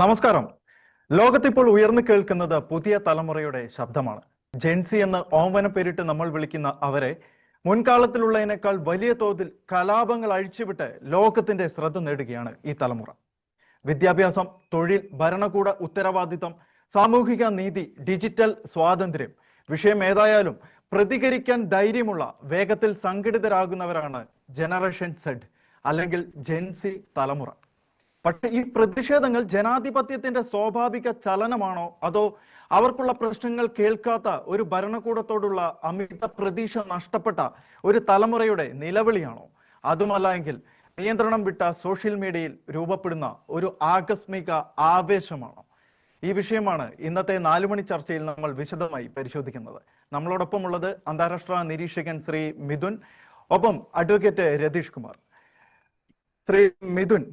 നമസ്കാരം. ലോകത്തിപ്പോൾ ഉയർന്നു കേൾക്കുന്നത് പുതിയ തലമുറയുടെ ശബ്ദമാണ്. ജെൻസി എന്ന ഓമന പേരിട്ട് നമ്മൾ വിളിക്കുന്ന അവരെ മുൻകാലത്തിലുള്ളതിനേക്കാൾ വലിയ തോതിൽ കലാപങ്ങൾ അഴിച്ചുവിട്ട് ലോകത്തിന്റെ ശ്രദ്ധ നേടുകയാണ് ഈ തലമുറ. വിദ്യാഭ്യാസം തൊഴിൽ ഭരണകൂട ഉത്തരവാദിത്തം സാമൂഹിക നീതി ഡിജിറ്റൽ സ്വാതന്ത്ര്യം വിഷയം ഏതായാലും പ്രതികരിക്കാൻ ധൈര്യമുള്ള വേഗത്തിൽ സംഘടിതരാകുന്നവരാണ് ജനറേഷൻ സെഡ് അല്ലെങ്കിൽ ജെൻസി തലമുറ. പക്ഷെ ഈ പ്രതിഷേധങ്ങൾ ജനാധിപത്യത്തിന്റെ സ്വാഭാവിക ചലനമാണോ? അതോ അവർക്കുള്ള പ്രശ്നങ്ങൾ കേൾക്കാത്ത ഒരു ഭരണകൂടത്തോടുള്ള അമിത പ്രതീക്ഷ നഷ്ടപ്പെട്ട ഒരു തലമുറയുടെ നിലവിളിയാണോ? അതുമല്ല എങ്കിൽ നിയന്ത്രണം വിട്ട സോഷ്യൽ മീഡിയയിൽ രൂപപ്പെടുന്ന ഒരു ആകസ്മിക ആവേശമാണോ? ഈ വിഷയമാണ് ഇന്നത്തെ നാലുമണി ചർച്ചയിൽ നമ്മൾ വിശദമായി പരിശോധിക്കുന്നത്. നമ്മളോടൊപ്പം ഉള്ളത് അന്താരാഷ്ട്ര നിരീക്ഷകൻ ശ്രീ മിഥുൻ ഒപ്പം advocate Ratheesh Kumar. Shri Mithun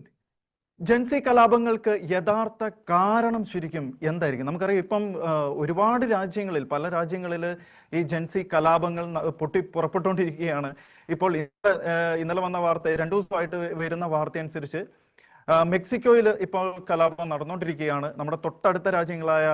Gen Z കലാപങ്ങൾക്ക് യഥാർത്ഥ കാരണം ശരിക്കും എന്തായിരിക്കും? നമുക്കറിയാം ഇപ്പം ഒരുപാട് രാജ്യങ്ങളിൽ പല രാജ്യങ്ങളിൽ ഈ ജൻസി കലാപങ്ങൾ പൊട്ടി പുറപ്പെട്ടുകൊണ്ടിരിക്കുകയാണ്. ഇപ്പോൾ ഇന്നലെ വന്ന വാർത്ത രണ്ടു ദിവസമായിട്ട് വരുന്ന വാർത്ത അനുസരിച്ച് മെക്സിക്കോയിൽ ഇപ്പോൾ കലാപം നടന്നുകൊണ്ടിരിക്കുകയാണ്. നമ്മുടെ തൊട്ടടുത്ത രാജ്യങ്ങളായ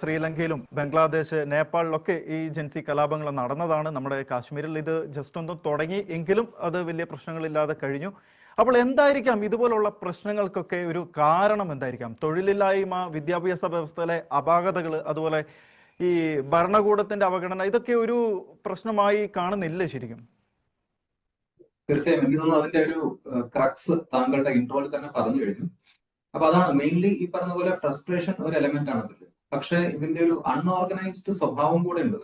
ശ്രീലങ്കയിലും ബംഗ്ലാദേശ് നേപ്പാളിലൊക്കെ ഈ ജൻസി കലാപങ്ങൾ നടന്നതാണ്. നമ്മുടെ കാശ്മീരിൽ ഇത് ജസ്റ്റ് ഒന്ന് തുടങ്ങി എങ്കിലും അത് വലിയ പ്രശ്നങ്ങളില്ലാതെ കഴിഞ്ഞു. അപ്പോൾ എന്തായിരിക്കാം ഇതുപോലുള്ള പ്രശ്നങ്ങൾക്കൊക്കെ ഒരു കാരണം എന്തായിരിക്കാം? തൊഴിലില്ലായ്മ വിദ്യാഭ്യാസ വ്യവസ്ഥയിലെ അപാകതകൾ അതുപോലെ ഈ ഭരണകൂടത്തിന്റെ അവഗണന ഇതൊക്കെ ഒരു പ്രശ്നമായി കാണുന്നില്ലേ ശരിക്കും? തീർച്ചയായും. എനിക്ക് തോന്നുന്നു അതിന്റെ ഒരു ക്രക്സ് താങ്കളുടെ ഇൻട്രോയിൽ തന്നെ പറഞ്ഞു കഴിഞ്ഞു. അപ്പൊ അതാണ് മെയിൻലി ഈ പറഞ്ഞ പോലെ ഫ്രസ്ട്രേഷൻ ഒരു എലമെന്റ് ആണ് അതിൽ. പക്ഷെ ഇതിന്റെ ഒരു അൺഓർഗനൈസ്ഡ് സ്വഭാവം കൂടെ ഉണ്ട്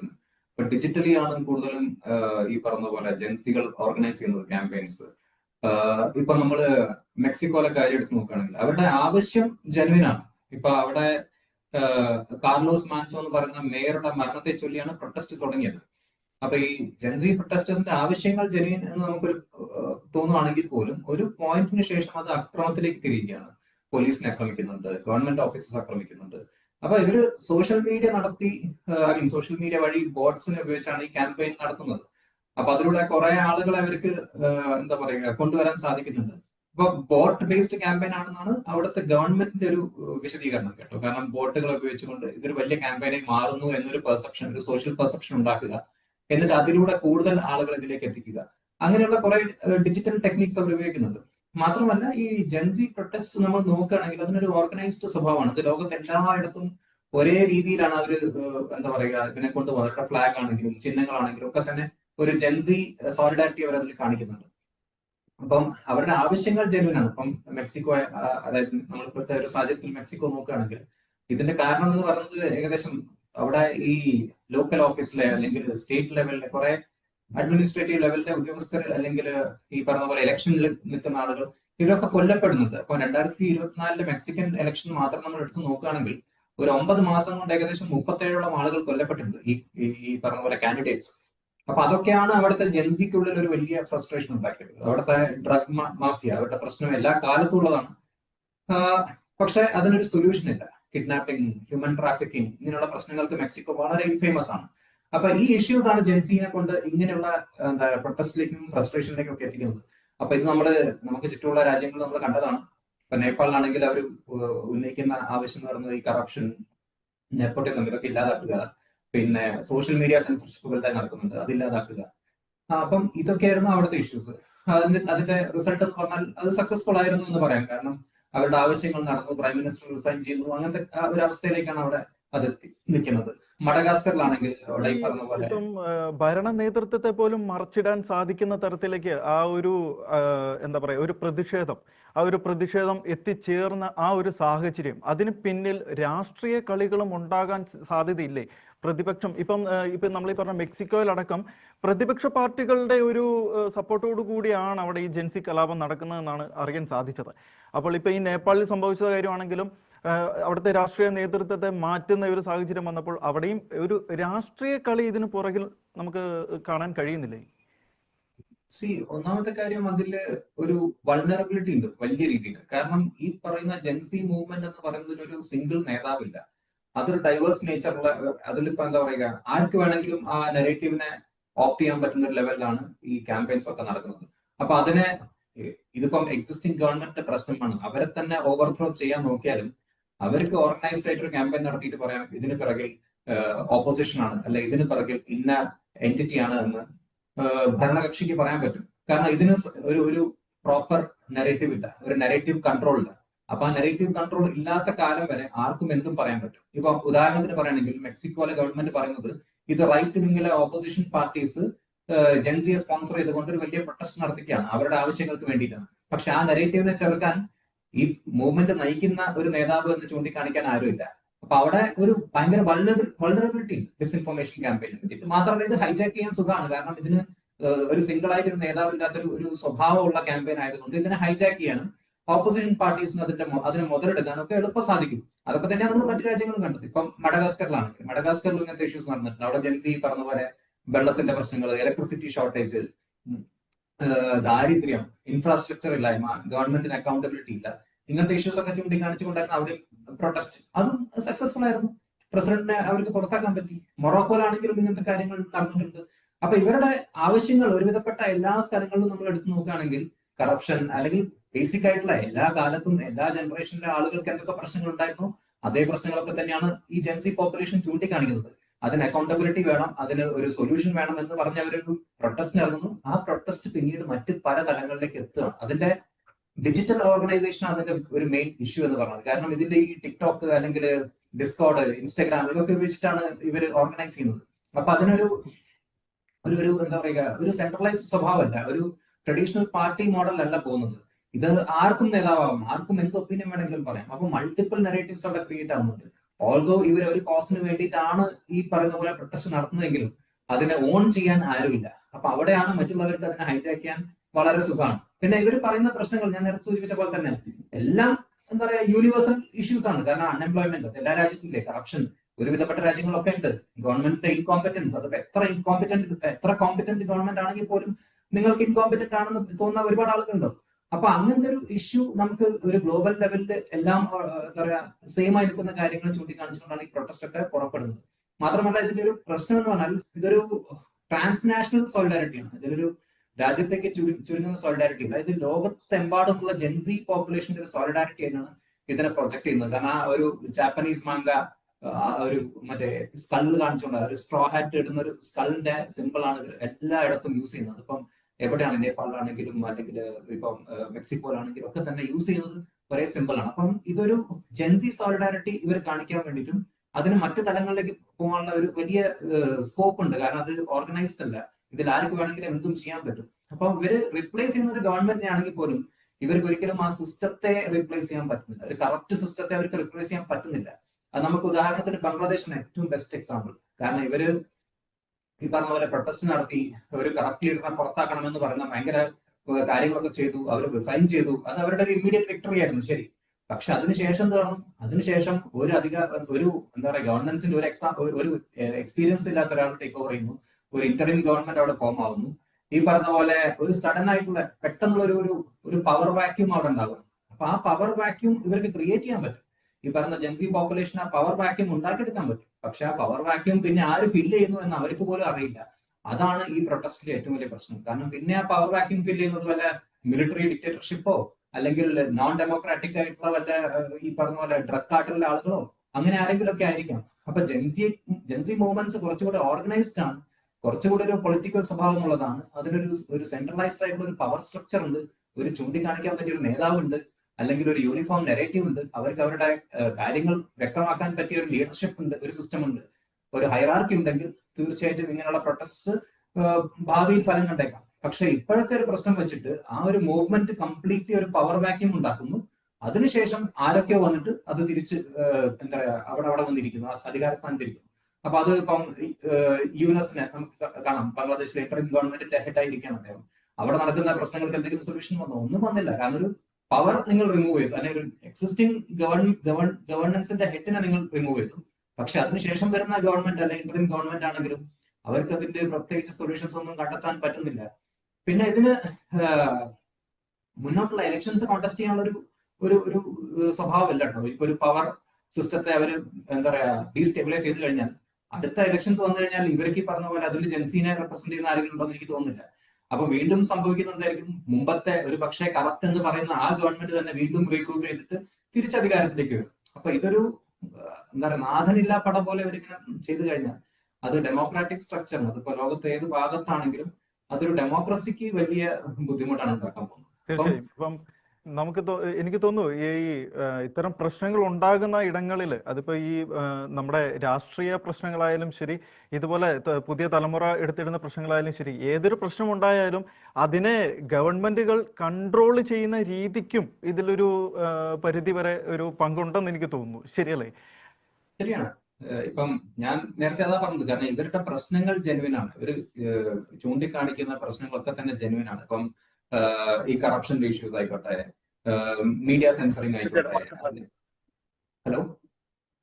ഇപ്പൊ ഡിജിറ്റലി ആണ് കൂടുതലും ഈ പറഞ്ഞ പോലെ ജൻസികൾ ഓർഗനൈസ് ചെയ്യുന്നത് ക്യാമ്പയിൻസ് ഇപ്പൊ നമ്മൾ മെക്സിക്കോയിലെ കാര്യം എടുത്ത് നോക്കുകയാണെങ്കിൽ അവരുടെ ആവശ്യം ജനുവിൻ ആണ്. ഇപ്പൊ അവിടെ കാർലോസ് മാൻസോ എന്ന് പറയുന്ന മേയറുടെ മരണത്തെ ചൊല്ലിയാണ് പ്രൊട്ടസ്റ്റ് തുടങ്ങിയത്. അപ്പൊ ഈ ജൻസി പ്രൊട്ടസ്റ്റേഴ്സിന്റെ ആവശ്യങ്ങൾ ജനുവിൻ എന്ന് നമുക്കൊരു തോന്നുവാണെങ്കിൽ പോലും ഒരു പോയിന്റിന് ശേഷം അത് അക്രമത്തിലേക്ക് തിരിയുകയാണ്. പോലീസിനെ ആക്രമിക്കുന്നുണ്ട് ഗവൺമെന്റ് ഓഫീസസ് ആക്രമിക്കുന്നുണ്ട്. അപ്പൊ ഇവർ സോഷ്യൽ മീഡിയ നടത്തി ഐ മീൻ സോഷ്യൽ മീഡിയ വഴി ബോട്ട്സിനെ ഉപയോഗിച്ചാണ് ഈ ക്യാമ്പയിൻ നടത്തുന്നത്. അപ്പൊ അതിലൂടെ കുറെ ആളുകളെ അവർക്ക് എന്താ പറയുക കൊണ്ടുവരാൻ സാധിക്കുന്നുണ്ട്. അപ്പൊ ബോട്ട് ബേസ്ഡ് ക്യാമ്പയിൻ ആണെന്നാണ് അവിടുത്തെ ഗവൺമെന്റിന്റെ ഒരു വിശദീകരണം കേട്ടോ. കാരണം ബോട്ടുകൾ ഉപയോഗിച്ചുകൊണ്ട് ഇതൊരു വലിയ ക്യാമ്പയിനായി മാറുന്നു എന്നൊരു പെർസെപ്ഷൻ ഒരു സോഷ്യൽ പെർസെപ്ഷൻ ഉണ്ടാക്കുക. എന്നിട്ട് അതിലൂടെ കൂടുതൽ ആളുകൾ ഇതിലേക്ക് എത്തിക്കുക. അങ്ങനെയുള്ള കുറെ ഡിജിറ്റൽ ടെക്നിക്സ് അവർ ഉപയോഗിക്കുന്നുണ്ട്. മാത്രമല്ല ഈ ജെൻസി പ്രൊട്ടസ്റ്റ് നമ്മൾ നോക്കുകയാണെങ്കിൽ അതിനൊരു ഓർഗനൈസ്ഡ് സ്വഭാവമാണ്. അത് ലോകത്ത് എല്ലായിടത്തും ഒരേ രീതിയിലാണ് അവർ എന്താ പറയുക ഇതിനെ കൊണ്ട് അവരുടെ ഫ്ലാഗ് ആണെങ്കിലും ചിഹ്നങ്ങളാണെങ്കിലും ഒക്കെ തന്നെ ഒരു ജെൻസി സോളിഡാരിറ്റി അവർ അതിൽ കാണിക്കുന്നുണ്ട്. അപ്പം അവരുടെ ആവശ്യങ്ങൾ ജെന്യൂൻ ആണ്. ഇപ്പം മെക്സിക്കോ അതായത് അതായത് നമ്മളിപ്പോഴത്തെ ഒരു സാഹചര്യത്തിൽ മെക്സിക്കോ നോക്കുകയാണെങ്കിൽ ഇതിന്റെ കാരണം എന്ന് പറയുന്നത് ഏകദേശം അവിടെ ഈ ലോക്കൽ ഓഫീസിലെ അല്ലെങ്കിൽ സ്റ്റേറ്റ് ലെവലിലെ കുറെ അഡ്മിനിസ്ട്രേറ്റീവ് ലെവലിലെ ഉദ്യോഗസ്ഥർ അല്ലെങ്കിൽ ഈ പറഞ്ഞ പോലെ ഇലക്ഷനിൽ നിൽക്കുന്ന ആളുകൾ ഇവരൊക്കെ കൊല്ലപ്പെടുന്നുണ്ട്. അപ്പൊ രണ്ടായിരത്തി ഇരുപത്തിനാലിലെ മെക്സിക്കൻ ഇലക്ഷൻ മാത്രം നമ്മൾ എടുത്തു നോക്കുകയാണെങ്കിൽ ഒരു ഒമ്പത് മാസം കൊണ്ട് ഏകദേശം മുപ്പത്തേഴോളം ആളുകൾ കൊല്ലപ്പെട്ടിട്ടുണ്ട് ഈ- ഈ പറഞ്ഞ പോലെ കാൻഡിഡേറ്റ്സ് അപ്പൊ അതൊക്കെയാണ് അവിടുത്തെ ജൻസിക്കുള്ളിൽ ഒരു വലിയ ഫ്രസ്ട്രേഷൻ ഉണ്ടാക്കിയത് അവിടുത്തെ ഡ്രഗ് മാഫിയ അവരുടെ പ്രശ്നം എല്ലാ കാലത്തും ഉള്ളതാണ് പക്ഷെ അതിനൊരു സൊല്യൂഷൻ ഇല്ല. കിഡ്നാപ്പിംഗ് ഹ്യൂമൻ ട്രാഫിക്കിംഗ് ഇങ്ങനെയുള്ള പ്രശ്നങ്ങൾക്ക് മെക്സിക്കോ വളരെ ഫേമസ് ആണ്. അപ്പൊ ഈ ഇഷ്യൂസ് ആണ് ജെൻസിനെ കൊണ്ട് ഇങ്ങനെയുള്ള എന്താ പ്രൊട്ടസ്റ്റിലേക്കും ഫ്രസ്ട്രേഷനിലേക്കും ഒക്കെ എത്തിക്കുന്നത്. അപ്പൊ ഇത് നമ്മൾ നമുക്ക് ചുറ്റുമുള്ള രാജ്യങ്ങൾ നമ്മൾ കണ്ടതാണ്. ഇപ്പൊ നേപ്പാളിലാണെങ്കിൽ അവർ ഉന്നയിക്കുന്ന ആവശ്യം എന്ന് പറയുന്നത് ഈ കറപ്ഷൻ നെപ്പോട്ടിസം ഇതൊക്കെ ഇല്ലാതാക്കുക. പിന്നെ സോഷ്യൽ മീഡിയ സെൻസർഷിപ്പുകൾ തന്നെ നടക്കുന്നുണ്ട്. അതില്ലാതാക്കുക അപ്പം ഇതൊക്കെയായിരുന്നു അവിടുത്തെ ഇഷ്യൂസ് അതിന്റെ അതിന്റെ റിസൾട്ട് എന്ന് പറഞ്ഞാൽ അത് സക്സസ്ഫുൾ ആയിരുന്നു എന്ന് പറയാം. കാരണം അവരുടെ ആവശ്യങ്ങൾ നടന്നു പ്രൈം മിനിസ്റ്റർ റിസൈൻ ചെയ്യുന്നു അങ്ങനത്തെ ഒരു അവസ്ഥയിലേക്കാണ് അവിടെ അത് നിൽക്കുന്നത്. മഡഗാസ്കറിലാണെങ്കിൽ അവിടെ ഈ പറഞ്ഞ പോലെ ഭരണ നേതൃത്വത്തെ പോലും മറച്ചിടാൻ സാധിക്കുന്ന തരത്തിലേക്ക് ആ ഒരു എന്താ പറയാ ഒരു പ്രതിഷേധം ആ ഒരു പ്രതിഷേധം എത്തിച്ചേർന്ന ആ ഒരു സാഹചര്യം അതിന് പിന്നിൽ രാഷ്ട്രീയ കളികളും ഉണ്ടാകാൻ സാധ്യതയില്ലേ? പ്രതിപക്ഷം ഇപ്പം ഇപ്പം നമ്മൾ ഈ പറഞ്ഞ മെക്സിക്കോയിലടക്കം പ്രതിപക്ഷ പാർട്ടികളുടെ ഒരു സപ്പോർട്ടോടു കൂടിയാണ് അവിടെ ഈ ജൻസി കലാപം നടക്കുന്നതെന്നാണ് അറിയാൻ സാധിച്ചത്. അപ്പോൾ ഇപ്പൊ ഈ നേപ്പാളിൽ സംഭവിച്ച കാര്യമാണെങ്കിലും അവിടുത്തെ രാഷ്ട്രീയ നേതൃത്വത്തെ മാറ്റുന്ന ഒരു സാഹചര്യം വന്നപ്പോൾ അവിടെയും ഒരു രാഷ്ട്രീയ കളി ഇതിന് പുറകിൽ നമുക്ക് കാണാൻ കഴിയുന്നില്ലേ? സി ഒന്നാമത്തെ കാര്യം അതിൽ ഒരു വൾണറബിലിറ്റി ഉണ്ട് വലിയ രീതിയിൽ. കാരണം ഈ പറയുന്ന ജെൻസി മൂവ്മെന്റ് എന്ന് പറയുന്നതിൽ ഒരു സിംഗിൾ നേതാവില്ല. അതൊരു ഡൈവേഴ്സ് നേച്ചറുള്ള അതിലിപ്പോ എന്താ പറയുക ആർക്ക് വേണമെങ്കിലും ആ നെറേറ്റീവിനെ ഓപ്റ്റ് ചെയ്യാൻ പറ്റുന്ന ഒരു ലെവലിലാണ് ഈ ക്യാമ്പയിൻസ് ഒക്കെ നടക്കുന്നത്. അപ്പൊ അതിനെ ഇതിപ്പം എക്സിസ്റ്റിംഗ് ഗവൺമെന്റിന്റെ പ്രശ്നമാണ്. അവരെ തന്നെ ഓവർത്രോ ചെയ്യാൻ നോക്കിയാലും അവർക്ക് ഓർഗനൈസ്ഡ് ആയിട്ട് ഒരു ക്യാമ്പയിൻ നടത്തിയിട്ട് പറയാം ഇതിന് പിറകിൽ ഓപ്പോസിഷൻ ആണ് അല്ലെ ഇതിന് പിറകിൽ ഇന്ന എന്റിറ്റി ആണ് എന്ന് ഭരണകക്ഷിക്ക് പറയാൻ പറ്റും. കാരണം ഇതിന് ഒരു ഒരു പ്രോപ്പർ നെറേറ്റീവ് ഇല്ല ഒരു നെറേറ്റീവ് കൺട്രോൾ ഇല്ല. അപ്പൊ ആ നെഗറ്റീവ് കൺട്രോൾ ഇല്ലാത്ത കാലം വരെ ആർക്കും എന്തും പറയാൻ പറ്റും. ഇപ്പൊ ഉദാഹരണത്തിന് പറയുകയാണെങ്കിൽ മെക്സിക്കോയിലെ ഗവൺമെന്റ് പറയുന്നത് ഇത് റൈറ്റ് വിങ്ങിലെ ഓപ്പോസിഷൻ പാർട്ടീസ് ജെൻസിയെ സ്പോൺസർ ചെയ്തുകൊണ്ട് ഒരു വലിയ പ്രൊട്ടസ്റ്റ് നടത്തിക്കുകയാണ്. അവരുടെ ആവശ്യങ്ങൾക്ക് വേണ്ടിയിട്ടാണ്. പക്ഷെ ആ നെഗറ്റീവിനെ ചെറുക്കാൻ ഈ മൂവ്മെന്റ് നയിക്കുന്ന ഒരു നേതാവ് എന്ന് ചൂണ്ടിക്കാണിക്കാൻ ആരുമില്ല. അപ്പൊ അവിടെ ഒരു ഭയങ്കര വൾണറബിലിറ്റി ഡിസ്ഇൻഫോർമേഷൻ ക്യാമ്പയിനെ പറ്റിയിട്ട്. മാത്രമല്ല ഇത് ഹൈജാക്ക് ചെയ്യാൻ സുഖമാണ്. കാരണം ഇതിന് ഒരു സിംഗിൾ ആയിട്ട് ഒരു നേതാവില്ലാത്ത ഒരു സ്വഭാവമുള്ള ക്യാമ്പയിൻ ആയതുകൊണ്ട് ഇതിനെ ഹൈജാക്ക് ചെയ്യാനും ഓപ്പോസിഷൻ പാർട്ടീസിന് അതിന്റെ അതിനെ മുതലെടുക്കാനും ഒക്കെ എളുപ്പം സാധിക്കും. അതൊക്കെ തന്നെയാണ് നമ്മൾ മറ്റു രാജ്യങ്ങളും കണ്ടത്. ഇപ്പം മഡഗാസ്കറിലാണെങ്കിൽ മഡഗാസ്കറിൽ ഇങ്ങനത്തെ ഇഷ്യൂസ് നടന്നിട്ടുണ്ട്. അവിടെ ജെൻസി പറഞ്ഞ പോലെ വെള്ളത്തിന്റെ പ്രശ്നങ്ങൾ ഇലക്ട്രിസിറ്റി ഷോർട്ടേജ് ദാരിദ്ര്യം ഇൻഫ്രാസ്ട്രക്ചർ ഇല്ലായ്മ ഗവൺമെന്റിന് അക്കൗണ്ടബിലിറ്റി ഇല്ല ഇങ്ങനത്തെ ഇഷ്യൂസ് ഒക്കെ ചൂണ്ടിക്കാണിച്ചുകൊണ്ടായിരുന്നു അവിടെ പ്രൊട്ടസ്റ്റ് അതും സക്സസ്ഫുൾ ആയിരുന്നു. പ്രസിഡന്റിനെ അവർക്ക് പുറത്താക്കാൻ പറ്റി. മൊറോക്കോയിലാണെങ്കിലും ഇങ്ങനത്തെ കാര്യങ്ങൾ നടന്നിട്ടുണ്ട്. അപ്പൊ ഇവരുടെ ആവശ്യങ്ങൾ ഒരുവിധപ്പെട്ട എല്ലാ സ്ഥലങ്ങളിലും നമ്മൾ എടുത്തു നോക്കുകയാണെങ്കിൽ കറപ്ഷൻ അല്ലെങ്കിൽ ബേസിക് ആയിട്ടുള്ള എല്ലാ കാലത്തും എല്ലാ ജനറേഷനിലെ ആളുകൾക്ക് എന്തൊക്കെ പ്രശ്നങ്ങൾ ഉണ്ടായിരുന്നു അതേ പ്രശ്നങ്ങളൊക്കെ തന്നെയാണ് ഈ ജെൻസി പോപ്പുലേഷൻ ചൂണ്ടിക്കാണിക്കുന്നത്. അതിന് അക്കൗണ്ടബിലിറ്റി വേണം അതിന് ഒരു സൊല്യൂഷൻ വേണം എന്ന് പറഞ്ഞ അവരൊരു പ്രൊട്ടസ്റ്റ് ഇറങ്ങുന്നു ആ പ്രൊട്ടസ്റ്റ് പിന്നീട് മറ്റ് പല തലങ്ങളിലേക്ക് എത്തുകയാണ്. അതിന്റെ ഡിജിറ്റൽ ഓർഗനൈസേഷൻ അതിന്റെ ഒരു മെയിൻ ഇഷ്യൂ എന്ന് പറഞ്ഞത്. കാരണം ഇതിന്റെ ഈ ടിക്ടോക്ക് അല്ലെങ്കിൽ ഡിസ്കോഡ് ഇൻസ്റ്റാഗ്രാം ഇതൊക്കെ ഉപയോഗിച്ചിട്ടാണ് ഇവർ ഓർഗനൈസ് ചെയ്യുന്നത്. അപ്പൊ അതിനൊരു ഒരു ഒരു എന്താ പറയുക ഒരു സെൻട്രലൈസ്ഡ് സ്വഭാവമല്ല. ഒരു ട്രഡീഷണൽ പാർട്ടി മോഡലല്ല പോകുന്നത്. ഇത് ആർക്കും നേതാവാകും ആർക്കും എന്ത് ഒപ്പീനിയൻ വേണമെങ്കിലും പറയാം. അപ്പൊ മൾട്ടിപ്പിൾ നെറേറ്റീവ്സ് അവിടെ ക്രിയേറ്റ് ആവുന്നുണ്ട്. ഓൾദോ ഇവർ ഒരു കോസിന് വേണ്ടിയിട്ടാണ് ഈ പറയുന്ന പോലെ പ്രൊട്ടസ്റ്റ് നടത്തുന്നതെങ്കിലും അതിനെ ഓൺ ചെയ്യാൻ ആരുമില്ല. അപ്പൊ അവിടെയാണ് മറ്റുള്ളവർക്ക് അതിനെ ഹൈജാക്ക് ചെയ്യാൻ വളരെ സുഖമാണ്. പിന്നെ ഇവർ പറയുന്ന പ്രശ്നങ്ങൾ ഞാൻ നേരത്തെ സൂചിപ്പിച്ച പോലെ തന്നെ എല്ലാം എന്താ പറയാ യൂണിവേഴ്സൽ ഇഷ്യൂസ് ആണ്. കാരണം അൺഎംപ്ലോയ്മെന്റ് എല്ലാ രാജ്യത്തും ഇല്ലേ കറപ്ഷൻ ഒരുവിധപ്പെട്ട രാജ്യങ്ങളൊക്കെ ഉണ്ട്. ഗവൺമെന്റിന്റെ ഇൻകോമ്പറ്റൻസ് അത് എത്ര ഇൻകോമ്പറ്റന്റ് എത്ര കോമ്പറ്റന്റ് ഗവൺമെന്റ് ആണെങ്കിൽ പോലും നിങ്ങൾക്ക് ഇൻകോമ്പറ്റന്റ് ആണെന്ന് തോന്നുന്ന ഒരുപാട് ആളുകളുണ്ടോ. അപ്പൊ അങ്ങനത്തെ ഒരു ഇഷ്യൂ നമുക്ക് ഒരു ഗ്ലോബൽ ലെവലിൽ എല്ലാം എന്താ പറയാ സെയിം ആയിരിക്കുന്ന കാര്യങ്ങൾ ചൂണ്ടിക്കാണിച്ചുകൊണ്ടാണ് ഈ പ്രൊട്ടസ്റ്റ് ഒക്കെ പുറപ്പെടുന്നത്. മാത്രമല്ല ഇതിന്റെ ഒരു പ്രശ്നം എന്ന് പറഞ്ഞാൽ ഇതൊരു ട്രാൻസ്നാഷണൽ സോളിഡാരിറ്റിയാണ് ഇതിലൊരു രാജ്യത്തേക്ക് ചുരു- ചുരുങ്ങുന്ന സോളിഡാരിറ്റി അല്ല. ഇത് ലോകത്തെമ്പാടുമുള്ള ജെൻസി പോപ്പുലേഷന്റെ ഒരു സോളിഡാരിറ്റി ആയിട്ടാണ് ഇതിനെ പ്രൊജക്ട് ചെയ്യുന്നത്. കാരണം ആ ഒരു ജാപ്പനീസ് മാങ്ക ഒരു മറ്റേ സ്കള്ള് കാണിച്ചുകൊണ്ട് ഒരു സ്ട്രോ ഹാറ്റ് ഇടുന്ന ഒരു ആണ് ഇവർ എല്ലായിടത്തും യൂസ് ചെയ്യുന്നത്. ഇപ്പം എവിടെയാണ് നേപ്പാളിലാണെങ്കിലും അല്ലെങ്കിൽ ഇപ്പം മെക്സിക്കോയിലാണെങ്കിലും ഒക്കെ തന്നെ യൂസ് ചെയ്യുന്നത് കുറെ സിമ്പിൾ ആണ്. അപ്പം ഇതൊരു ജെൻസി സോളിഡാരിറ്റി ഇവർ കാണിക്കാൻ വേണ്ടിയിട്ടും അതിന് മറ്റു തലങ്ങളിലേക്ക് പോകാനുള്ള ഒരു വലിയ സ്കോപ്പ് ഉണ്ട്. കാരണം അത് ഓർഗനൈസ്ഡ് അല്ല. ഇതിൽ ആർക്ക് വേണമെങ്കിലും എന്തും ചെയ്യാൻ പറ്റും. അപ്പൊ ഇവർ റിപ്ലേസ് ചെയ്യുന്ന ഒരു ഗവൺമെന്റിനെ ആണെങ്കിൽ പോലും ഇവർക്ക് ഒരിക്കലും ആ സിസ്റ്റത്തെ റിപ്ലേസ് ചെയ്യാൻ പറ്റുന്നില്ല. ഒരു കറക്റ്റ് സിസ്റ്റത്തെ അവർക്ക് റിപ്ലേസ് ചെയ്യാൻ പറ്റുന്നില്ല. അത് നമുക്ക് ഉദാഹരണത്തിന് ബംഗ്ലാദേശിന് ഏറ്റവും ബെസ്റ്റ് എക്സാമ്പിൾ കാരണം ഇവർ ഈ പറഞ്ഞ പോലെ പ്രൊട്ടസ്റ്റ് നടത്തി അവർ കറക്റ്റ് ലീഡറിനെ പുറത്താക്കണമെന്ന് പറഞ്ഞ ഭയങ്കര കാര്യങ്ങളൊക്കെ ചെയ്തു അവർ റിസൈൻ ചെയ്തു. അത് അവരുടെ ഒരു ഇമ്മീഡിയറ്റ് വിക്ടറി ആയിരുന്നു ശരി. പക്ഷെ അതിനുശേഷം എന്ത് പറഞ്ഞു അതിനുശേഷം ഒരു അധിക ഒരു എന്താ പറയുക ഗവൺമെന്റ്സിന്റെ ഒരു എക്സാം ഒരു എക്സ്പീരിയൻസ് ഇല്ലാത്ത ഒരാൾ ടേക്ക് ഓവർ ചെയ്യുന്നു. ഒരു ഇന്റർവ്യൂ ഗവൺമെന്റ് അവിടെ ഫോം ആവുന്നു. ഈ പറഞ്ഞ പോലെ ഒരു സഡൻ ആയിട്ടുള്ള പെട്ടെന്നുള്ള ഒരു ഒരു പവർ വാക്യൂം അവിടെ ഉണ്ടാകും. അപ്പൊ ആ പവർ വാക്യൂം ഇവർക്ക് ക്രിയേറ്റ് ചെയ്യാൻ പറ്റും. ഈ പറഞ്ഞ ജെൻസി പോപ്പുലേഷൻ ആ പവർ വാക്യൂം ഉണ്ടാക്കിയെടുക്കാൻ പറ്റും. പക്ഷെ ആ പവർ വാക്യൂം പിന്നെ ആര് ഫില്ല് ചെയ്യുന്നു എന്ന് അവർക്ക് പോലും അറിയില്ല. അതാണ് ഈ പ്രൊട്ടസ്റ്റിലെ ഏറ്റവും വലിയ പ്രശ്നം. കാരണം പിന്നെ ആ പവർ വാക്യൂം ഫില്ല് ചെയ്യുന്നത് വല്ല മിലിറ്ററി ഡിക്റ്റേറ്റർഷിപ്പോ അല്ലെങ്കിൽ നോൺ ഡെമോക്രാറ്റിക് ആയിട്ടുള്ള വല്ല ഈ പറഞ്ഞ പോലെ ഡ്രഗ് കാട്ടിലുള്ള ആളുകളോ അങ്ങനെ ആരെങ്കിലും ഒക്കെ ആയിരിക്കാം. അപ്പൊ Gen Z Gen Z movements കുറച്ചുകൂടെ ഓർഗനൈസ്ഡ് ആണ്. കുറച്ചുകൂടെ ഒരു പൊളിറ്റിക്കൽ സ്വഭാവമുള്ളതാണ്. അതിനൊരു ഒരു സെൻട്രലൈസ്ഡ് ആയിട്ടുള്ള ഒരു പവർ സ്ട്രക്ചർ ഉണ്ട്. ഒരു ചൂണ്ടിക്കാണിക്കാൻ പറ്റിയ ഒരു നേതാവുണ്ട്. അല്ലെങ്കിൽ ഒരു യൂണിഫോം നെറേറ്റീവ് ഉണ്ട്. അവർക്ക് അവരുടെ കാര്യങ്ങൾ വ്യക്തമാക്കാൻ പറ്റിയ ഒരു ലീഡർഷിപ്പ് ഉണ്ട് ഒരു സിസ്റ്റം ഉണ്ട്. ഒരു ഹൈറാർക്കി ഉണ്ടെങ്കിൽ തീർച്ചയായിട്ടും ഇങ്ങനെയുള്ള പ്രൊട്ടസ്റ്റ് ഭാവിയിൽ ഫലം കണ്ടേക്കാം. പക്ഷെ ഇപ്പോഴത്തെ ഒരു പ്രശ്നം വെച്ചിട്ട് ആ ഒരു മൂവ്മെന്റ് കംപ്ലീറ്റ്ലി ഒരു പവർ വാക്യൂം ഉണ്ടാക്കുന്നു. അതിനുശേഷം ആരൊക്കെ വന്നിട്ട് അത് തിരിച്ച് എന്താ പറയാ അവിടെ അവിടെ വന്നിരിക്കുന്നു ആ അധികാര സ്ഥാനത്തിരിക്കുന്നു. അപ്പൊ അത് ഇപ്പം യുനെസിനെ നമുക്ക് കാണാം. ബംഗ്ലാദേശിലെ ഇന്റർം ഗവൺമെന്റിന്റെ ഹെഡ് ആയിരിക്കുകയാണ് അദ്ദേഹം. അവിടെ നടക്കുന്ന പ്രശ്നങ്ങൾക്ക് എന്തെങ്കിലും സൊല്യൂഷൻ വന്നോ? ഒന്നും വന്നില്ല. കാരണം ഒരു പവർ നിങ്ങൾ റിമൂവ് ചെയ്തു. അല്ലെങ്കിൽ എക്സിസ്റ്റിംഗ് ഗവർണൻസിന്റെ ഹെഡിനെ നിങ്ങൾ റിമൂവ് ചെയ്തു. പക്ഷെ അതിനുശേഷം വരുന്ന ഗവൺമെന്റ് അല്ലെങ്കിൽ ഗവൺമെന്റ് ആണെങ്കിലും അവർക്ക് അതിന്റെ പ്രത്യേകിച്ച് സൊല്യൂഷൻസ് ഒന്നും കണ്ടെത്താൻ പറ്റുന്നില്ല. പിന്നെ ഇതിന് മുന്നോട്ടുള്ള ഇലക്ഷൻസ് കോണ്ടസ്റ്റ് ചെയ്യാനുള്ള ഒരു ഒരു ഒരു സ്വഭാവമല്ല കേട്ടോ. ഇപ്പൊ ഒരു പവർ സിസ്റ്റത്തെ അവർ എന്താ പറയാ ഡീസ്റ്റെബിലൈസ് ചെയ്ത് കഴിഞ്ഞാൽ അടുത്ത ഇലക്ഷൻസ് വന്നു കഴിഞ്ഞാൽ ഇവർക്ക് പറഞ്ഞ പോലെ അതിൽ ജൻസീനെ റെപ്രസെന്റ് ചെയ്യുന്ന ആരെങ്കിലും ഉണ്ടോ എന്ന് എനിക്ക് തോന്നുന്നില്ല. അപ്പൊ വീണ്ടും സംഭവിക്കുന്നത് എന്തായിരിക്കും മുമ്പത്തെ ഒരു പക്ഷേ കറക്റ്റ് എന്ന് പറയുന്ന ആ ഗവൺമെന്റ് തന്നെ വീണ്ടും റീക്രൂട്ട് ചെയ്തിട്ട് തിരിച്ചധികാരത്തിലേക്ക് വരും. അപ്പൊ ഇതൊരു എന്താ പറയുക നാഥനില്ലാ പടം പോലെ അവരിങ്ങനെ ചെയ്തു കഴിഞ്ഞാൽ അത് ഡെമോക്രാറ്റിക് സ്ട്രക്ചറിന് അതിപ്പോ ലോകത്തെ ഏത് ഭാഗത്താണെങ്കിലും അതൊരു ഡെമോക്രസിക്ക് വലിയ ബുദ്ധിമുട്ടാണ് ഉണ്ടാക്കാൻ പോകുന്നത്. ഇപ്പം നമുക്ക് എനിക്ക് തോന്നുന്നു ഈ ഇത്തരം പ്രശ്നങ്ങൾ ഉണ്ടാകുന്ന ഇടങ്ങളിൽ അതിപ്പോ ഈ നമ്മുടെ രാഷ്ട്രീയ പ്രശ്നങ്ങളായാലും ശരി ഇതുപോലെ പുതിയ തലമുറ എടുത്തിടുന്ന പ്രശ്നങ്ങളായാലും ശരി ഏതൊരു പ്രശ്നം ഉണ്ടായാലും അതിനെ ഗവൺമെന്റുകൾ കൺട്രോൾ ചെയ്യുന്ന രീതിക്കും ഇതിലൊരു പരിധി വരെ ഒരു പങ്കുണ്ടെന്ന് എനിക്ക് തോന്നുന്നു. ശരിയല്ലേ? ശരിയാണ്. ഇപ്പം ഞാൻ നേരത്തെ അതാ പറഞ്ഞത് കാരണം ഇവരുടെ പ്രശ്നങ്ങൾ ജെനുവിൻ ആണ് ഇവർ ചൂണ്ടിക്കാണിക്കുന്ന പ്രശ്നങ്ങളൊക്കെ തന്നെ ജെനുവിൻ ആണ് ഇപ്പം ഈ കറപ്ഷൻ ഇഷ്യൂസ് ആയിക്കോട്ടെ മീഡിയ സെൻസറിങ് ആയിക്കോട്ടെ. ഹലോ